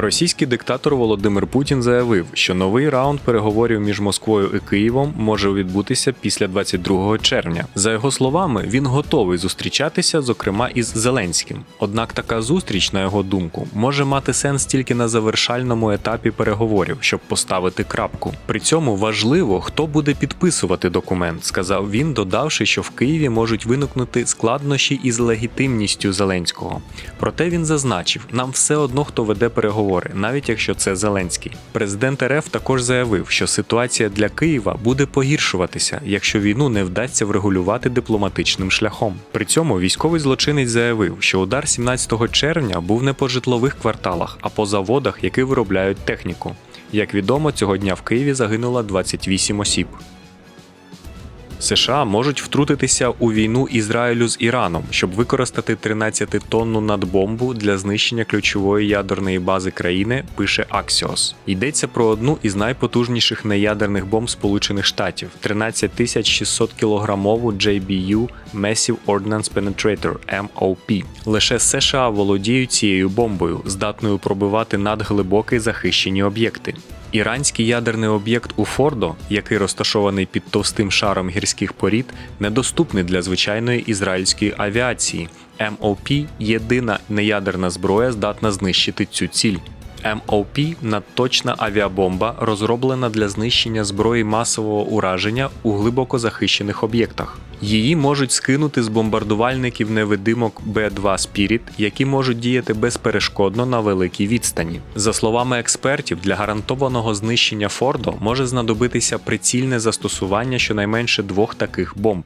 Російський диктатор Володимир Путін заявив, що новий раунд переговорів між Москвою і Києвом може відбутися після 22 червня. За його словами, він готовий зустрічатися, зокрема із Зеленським. Однак така зустріч, на його думку, може мати сенс тільки на завершальному етапі переговорів, щоб поставити крапку. При цьому важливо, хто буде підписувати документ, сказав він, додавши, що в Києві можуть виникнути складнощі із легітимністю Зеленського. Проте він зазначив, нам все одно хто веде переговори, навіть якщо це Зеленський. Президент РФ також заявив, що ситуація для Києва буде погіршуватися, якщо війну не вдасться врегулювати дипломатичним шляхом. При цьому військовий злочинець заявив, що удар 17 червня був не по житлових кварталах, а по заводах, які виробляють техніку. Як відомо, цього дня в Києві загинуло 28 осіб. США можуть втрутитися у війну Ізраїлю з Іраном, щоб використати 13-тонну надбомбу для знищення ключової ядерної бази країни, пише Axios. Йдеться про одну із найпотужніших неядерних бомб Сполучених Штатів 13600 кілограмову JBU Massive Ordnance Penetrator MOP. Лише США володіють цією бомбою, здатною пробивати надглибокі захищені об'єкти. Іранський ядерний об'єкт у Фордо, який розташований під товстим шаром гірських порід, недоступний для звичайної ізраїльської авіації. МОП – єдина неядерна зброя, здатна знищити цю ціль. МОП – надточна авіабомба, розроблена для знищення зброї масового ураження у глибоко захищених об'єктах. Її можуть скинути з бомбардувальників невидимок Б-2 Spirit, які можуть діяти безперешкодно на великій відстані. За словами експертів, для гарантованого знищення Фордо може знадобитися прицільне застосування щонайменше двох таких бомб.